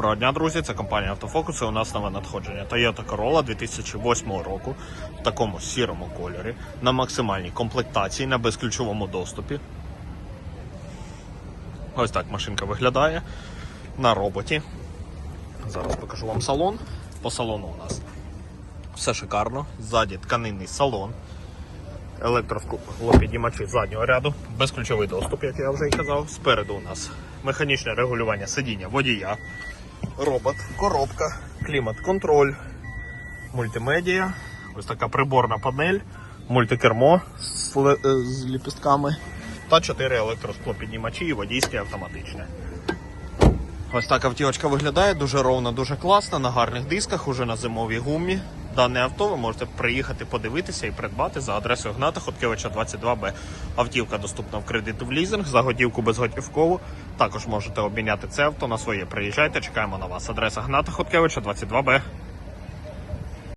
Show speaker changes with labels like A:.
A: Доброго дня, друзі! Це компанія Автофокус. і У нас нове надходження Toyota Corolla 2008 року в такому сірому кольорі на максимальній комплектації на безключовому доступі. Ось так машинка виглядає на роботі. Зараз покажу вам салон. По салону у нас все шикарно. Ззаді тканинний салон. Електросклопідіймачі заднього ряду, безключовий доступ, як я вже і казав. Спереду у нас механічне регулювання сидіння водія, робот, коробка, клімат-контроль, мультимедіа, ось така приборна панель, мультикермо з, е, з ліпістками та 4 електросклопіднімачі і водійське автоматичне. Ось так автівочка виглядає дуже ровно, дуже класно, на гарних дисках, уже на зимовій гумі. Дане авто ви можете приїхати подивитися і придбати за адресою Гната Хоткевича 22Б. Автівка доступна в кредит в лізинг, за готівку безготівкову. Також можете обміняти це авто на своє. Приїжджайте, чекаємо на вас. Адреса Гната Хоткевича 22Б.